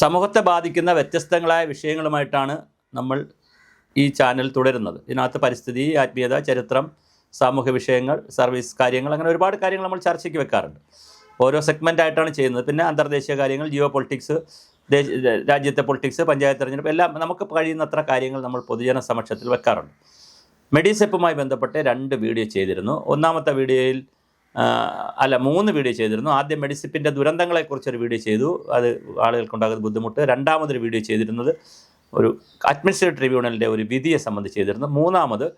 സമൂഹത്തെ ബാധിക്കുന്ന വ്യത്യസ്തങ്ങളായ വിഷയങ്ങളുമായിട്ടാണ് നമ്മൾ ഈ ചാനൽ തുടരുന്നത്. ഇതിനകത്ത് പരിസ്ഥിതി ആത്മീയത ചരിത്രം സാമൂഹ്യ വിഷയങ്ങൾ സർവീസ് കാര്യങ്ങൾ അങ്ങനെ ഒരുപാട് കാര്യങ്ങൾ നമ്മൾ ചർച്ചയ്ക്ക് വെക്കാറുണ്ട്. ഓരോ സെഗ്മെന്റ് ആയിട്ടാണ് ചെയ്യുന്നത്. പിന്നെ അന്തർദേശീയ കാര്യങ്ങൾ ജിയോ പൊളിറ്റിക്സ് രാജ്യത്തെ പൊളിറ്റിക്സ് പഞ്ചായത്ത് തെരഞ്ഞെടുപ്പ് എല്ലാം നമുക്ക് കഴിയുന്നത്ര കാര്യങ്ങൾ നമ്മൾ പൊതുജന സമക്ഷത്തിൽ വെക്കാറുണ്ട്. മെഡിസെപ്പുമായി ബന്ധപ്പെട്ട് രണ്ട് വീഡിയോ ചെയ്തിരുന്നു. ഒന്നാമത്തെ വീഡിയോയിൽ അല്ല മൂന്ന് വീഡിയോ ചെയ്തിരുന്നു. ആദ്യം മെഡിസിപ്പിന്റെ ദുരന്തങ്ങളെക്കുറിച്ചൊരു വീഡിയോ ചെയ്തു. അത് ആളുകൾക്കുണ്ടാകുന്ന ബുദ്ധിമുട്ട്. രണ്ടാമതൊരു വീഡിയോ ചെയ്തിരുന്നത് ഒരു അഡ്മിനിസ്ട്രേറ്റീവ് ട്രിബ്യൂണലിന്റെ ഒരു വിധിയെ സംബന്ധിച്ച് ചെയ്തിരുന്നു. മൂന്നാമത്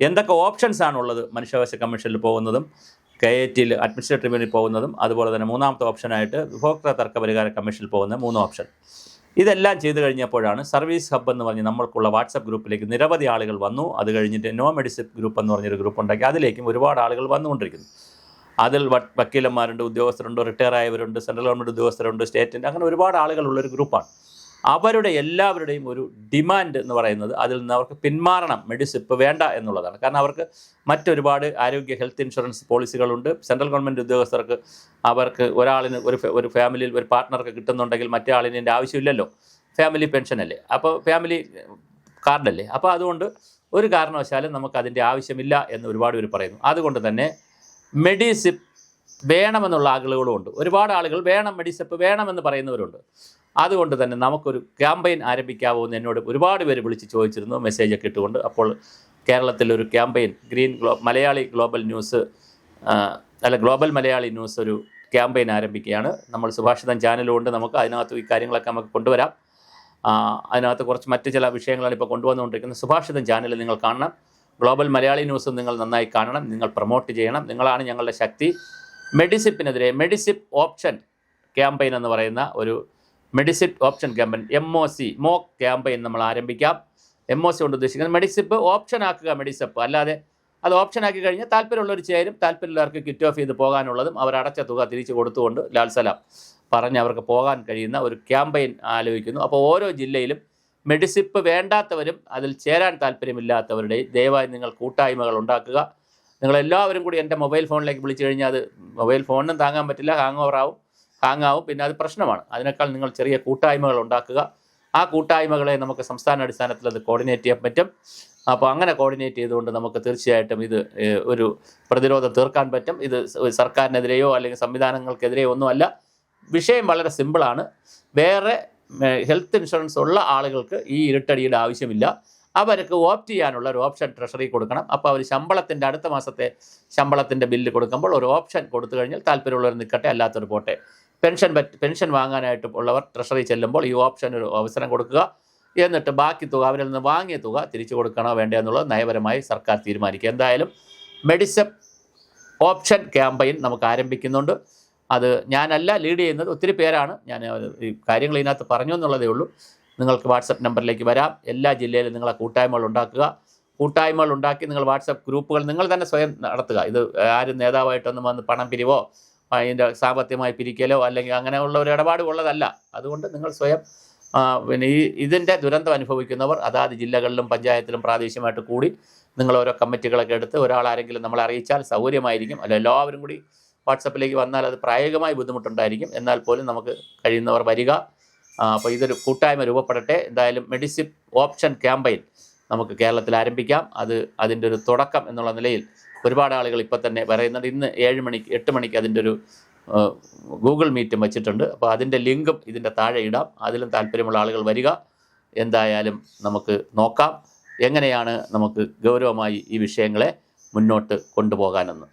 എന്തൊക്കെ ഓപ്ഷൻസ് ആണുള്ളത് മനുഷ്യാവകാശ കമ്മീഷനിൽ പോകുന്നതും കെ എ ടിയിൽ അഡ്മിനിസ്ട്രേറ്റീവ് ട്രിബ്യൂണലിൽ പോകുന്നതും അതുപോലെ തന്നെ മൂന്നാമത്തെ ഓപ്ഷനായിട്ട് ഉപഭോക്തൃ തർക്ക പരിഹാര കമ്മീഷനിൽ പോകുന്ന മൂന്ന് ഓപ്ഷൻ. ഇതെല്ലാം ചെയ്തു കഴിഞ്ഞപ്പോഴാണ് സർവീസ് ഹബ്ബ് എന്ന് പറഞ്ഞ് നമ്മൾക്കുള്ള വാട്സപ്പ് ഗ്രൂപ്പിലേക്ക് നിരവധി ആളുകൾ വന്നു. അത് കഴിഞ്ഞിട്ട് നോ മെഡിസിൻ ഗ്രൂപ്പ് എന്ന് പറഞ്ഞൊരു ഗ്രൂപ്പ് ഉണ്ടാക്കി. അതിലേക്കും ഒരുപാട് ആളുകൾ വന്നുകൊണ്ടിരിക്കുന്നു. അതിൽ വക്കീലന്മാരുണ്ട് ഉദ്യോഗസ്ഥരുണ്ട് റിട്ടയർ ആയവരുണ്ട് സെൻട്രൽ ഗവൺമെന്റ് ഉദ്യോഗസ്ഥരുണ്ട് സ്റ്റേറ്റിന്റെ അങ്ങനെ ഒരുപാട് ആളുകളുള്ളൊരു ഗ്രൂപ്പാണ്. അവരുടെ എല്ലാവരുടെയും ഒരു ഡിമാൻഡ് എന്ന് പറയുന്നത് അതിൽ നിന്ന് അവർക്ക് പിന്മാറണം മെഡിസിപ്പ് വേണ്ട എന്നുള്ളതാണ്. കാരണം അവർക്ക് മറ്റൊരുപാട് ആരോഗ്യ ഹെൽത്ത് ഇൻഷുറൻസ് പോളിസികളുണ്ട്. സെൻട്രൽ ഗവൺമെന്റ് ഉദ്യോഗസ്ഥർക്ക് അവർക്ക് ഒരാളിന് ഒരു ഒരു ഫാമിലിയിൽ ഒരു പാർട്ട്ണർക്ക് കിട്ടുന്നുണ്ടെങ്കിൽ മറ്റേ ആളിന് എന്റെ ആവശ്യമില്ലല്ലോ. ഫാമിലി പെൻഷനല്ലേ? അപ്പോൾ ഫാമിലി കാർഡല്ലേ? അപ്പോൾ അതുകൊണ്ട് ഒരു കാരണവശാലും നമുക്ക് അതിന്റെ ആവശ്യമില്ല എന്ന് ഒരുപാട് പേര് പറയുന്നു. അതുകൊണ്ട് തന്നെ മെഡിസിപ്പ് വേണമെന്നുള്ള ആളുകളും ഉണ്ട് ഒരുപാട് ആളുകൾ വേണം മെഡിസിപ്പ് വേണമെന്ന് പറയുന്നവരുണ്ട്. അതുകൊണ്ട് തന്നെ നമുക്കൊരു ക്യാമ്പയിൻ ആരംഭിക്കാവോ എന്ന് എന്നോട് ഒരുപാട് പേര് വിളിച്ച് ചോദിച്ചിരുന്നു. മെസ്സേജൊക്കെ ഇട്ടുകൊണ്ട് അപ്പോൾ കേരളത്തിലൊരു campaign green glow Malayali global news അല്ല ഗ്ലോബൽ മലയാളി ന്യൂസ് ഒരു ക്യാമ്പയിൻ ആരംഭിക്കുകയാണ്. നമ്മൾ സുഭാഷിതം ചാനലുകൊണ്ട് നമുക്ക് അതിനകത്ത് ഈ കാര്യങ്ങളൊക്കെ നമുക്ക് കൊണ്ടുവരാം. അതിനകത്ത് കുറച്ച് മറ്റ് ചില വിഷയങ്ങളാണ് ഇപ്പോൾ കൊണ്ടുവന്നുകൊണ്ടിരിക്കുന്നത്. സുഭാഷിതൻ ചാനൽ നിങ്ങൾ കാണണം. ഗ്ലോബൽ മലയാളി ന്യൂസ് നിങ്ങൾ നന്നായി കാണണം നിങ്ങൾ പ്രൊമോട്ട് ചെയ്യണം. നിങ്ങളാണ് ഞങ്ങളുടെ ശക്തി. മെഡിസിപ്പിനെതിരെ മെഡിസിപ്പ് ഓപ്ഷൻ ക്യാമ്പയിൻ എന്ന് പറയുന്ന ഒരു Medisep option campaign M O C mock campaign നമ്മൾ ആരംഭിക്കാം. എം ഒ സി കൊണ്ട് ഉദ്ദേശിക്കുന്നത് മെഡിസിപ്പ് ഓപ്ഷൻ ആക്കുക മെഡിസപ്പ് അല്ലാതെ അത് ഓപ്ഷൻ ആക്കി കഴിഞ്ഞാൽ താല്പര്യമുള്ളവർ ചേരും താല്പര്യമുള്ളവർക്ക് കിറ്റ് ഓഫ് ചെയ്ത് പോകാനുള്ളതും അവർ അടച്ച തുക തിരിച്ചു കൊടുത്തുകൊണ്ട് ലാൽസലാം പറഞ്ഞ് അവർക്ക് പോകാൻ കഴിയുന്ന ഒരു ക്യാമ്പയിൻ ആലോചിക്കുന്നു. അപ്പോൾ ഓരോ ജില്ലയിലും മെഡിസിപ്പ് വേണ്ടാത്തവരും അതിൽ ചേരാൻ താല്പര്യമില്ലാത്തവരുടെ ദയവായി നിങ്ങൾ കൂട്ടായ്മകൾ ഉണ്ടാക്കുക. നിങ്ങളെല്ലാവരും കൂടി എന്റെ മൊബൈൽ ഫോണിലേക്ക് വിളിച്ചു കഴിഞ്ഞാൽ അത് മൊബൈൽ ഫോണിനും താങ്ങാൻ പറ്റില്ല ഹാങ് ഓവർ ആവും ഹാങ് ആവും പിന്നെ അത് പ്രശ്നമാണ്. അതിനേക്കാൾ നിങ്ങൾ ചെറിയ കൂട്ടായ്മകൾ ഉണ്ടാക്കുക. ആ കൂട്ടായ്മകളെ നമുക്ക് സംസ്ഥാന അടിസ്ഥാനത്തിൽ അത് കോർഡിനേറ്റ് ചെയ്യാൻ പറ്റും. അപ്പോൾ അങ്ങനെ കോർഡിനേറ്റ് ചെയ്തുകൊണ്ട് നമുക്ക് തീർച്ചയായിട്ടും ഇത് ഒരു പ്രതിരോധം തീർക്കാൻ പറ്റും. ഇത് സർക്കാരിനെതിരെയോ അല്ലെങ്കിൽ സംവിധാനങ്ങൾക്കെതിരെയോ ഒന്നുമല്ല. വിഷയം വളരെ സിമ്പിളാണ് വേറെ ഹെൽത്ത് ഇൻഷുറൻസ് ഉള്ള ആളുകൾക്ക് ഈ ഇരുട്ടടിയുടെ ആവശ്യമില്ല. അവർക്ക് ഓപ്റ്റ് ചെയ്യാനുള്ള ഒരു ഓപ്ഷൻ ട്രഷറി കൊടുക്കണം. അപ്പോൾ അവർ ശമ്പളത്തിന്റെ അടുത്ത മാസത്തെ ശമ്പളത്തിന്റെ ബില്ല് കൊടുക്കുമ്പോൾ ഒരു ഓപ്ഷൻ കൊടുത്തു കഴിഞ്ഞാൽ താല്പര്യമുള്ളവർ നിൽക്കട്ടെ അല്ലാത്തവർ പോട്ടെ. പെൻഷൻ പെൻഷൻ വാങ്ങാനായിട്ട് ഉള്ളവർ ട്രഷറി ചെല്ലുമ്പോൾ ഈ ഓപ്ഷൻ ഒരു അവസരം കൊടുക്കുക. എന്നിട്ട് ബാക്കി തുക അവരിൽ നിന്ന് വാങ്ങിയ തുക തിരിച്ചു കൊടുക്കണോ വേണ്ടേ എന്നുള്ളത് നയപരമായി സർക്കാർ തീരുമാനിക്കുക എന്തായാലും മെഡിസെപ്പ് ഓപ്ഷൻ ക്യാമ്പയിൻ നമുക്ക് ആരംഭിക്കുന്നുണ്ട്. അത് ഞാനല്ല ലീഡ് ചെയ്യുന്നത്. ഒത്തിരി പേരാണ്. ഞാൻ ഈ കാര്യങ്ങൾ ഇതിനകത്ത് പറഞ്ഞു എന്നുള്ളതേ ഉള്ളൂ. നിങ്ങൾക്ക് വാട്സപ്പ് നമ്പറിലേക്ക് വരാം. എല്ലാ ജില്ലയിലും നിങ്ങളെ കൂട്ടായ്മകൾ ഉണ്ടാക്കുക. കൂട്ടായ്മകൾ ഉണ്ടാക്കി നിങ്ങൾ വാട്സപ്പ് ഗ്രൂപ്പുകൾ നിങ്ങൾ തന്നെ സ്വയം നടത്തുക. ഇത് ആരും നേതാവായിട്ടൊന്നും വന്ന് പണം പിരിവോ അതിന്റെ സാമ്പത്തികമായി പിരിക്കലോ അല്ലെങ്കിൽ അങ്ങനെയുള്ള ഒരു ഇടപാട് ഉള്ളതല്ല. അതുകൊണ്ട് നിങ്ങൾ സ്വയം പിന്നെ ഈ ഇതിന്റെ ദുരന്തം അനുഭവിക്കുന്നവർ അതാത് ജില്ലകളിലും പഞ്ചായത്തിലും പ്രാദേശികമായിട്ട് കൂടി നിങ്ങൾ ഓരോ കമ്മിറ്റികളൊക്കെ എടുത്ത് ഒരാളാരെങ്കിലും നമ്മളെ അറിയിച്ചാൽ സൗകര്യമായിരിക്കും. അല്ല എല്ലാവരും കൂടി വാട്സപ്പിലേക്ക് വന്നാൽ അത് പ്രായോഗികമായി ബുദ്ധിമുട്ടുണ്ടായിരിക്കും. എന്നാൽ പോലും നമുക്ക് കഴിയുന്നവർ വരിക. അപ്പോൾ ഇതൊരു കൂട്ടായ്മ രൂപപ്പെടട്ടെ. എന്തായാലും മെഡിസിപ്പ് ഓപ്ഷൻ ക്യാമ്പയിൻ നമുക്ക് കേരളത്തിൽ ആരംഭിക്കാം. അത് അതിന്റെ ഒരു തുടക്കം എന്നുള്ള നിലയിൽ ഒരുപാട് ആളുകൾ ഇപ്പോൾ തന്നെ പറയുന്നുണ്ട്. ഇന്ന് ഏഴ് മണിക്ക് എട്ട് മണിക്ക് അതിന്റെ ഒരു ഗൂഗിൾ മീറ്റും വെച്ചിട്ടുണ്ട്. അപ്പോൾ അതിന്റെ ലിങ്കും ഇതിന്റെ താഴെ ഇടാം. അതിലും താല്പര്യമുള്ള ആളുകൾ വരിക. എന്തായാലും നമുക്ക് നോക്കാം. എങ്ങനെയാണ് നമുക്ക് ഗൗരവമായി ഈ വിഷയങ്ങളെ മുന്നോട്ട് കൊണ്ടുപോകാനെന്ന്.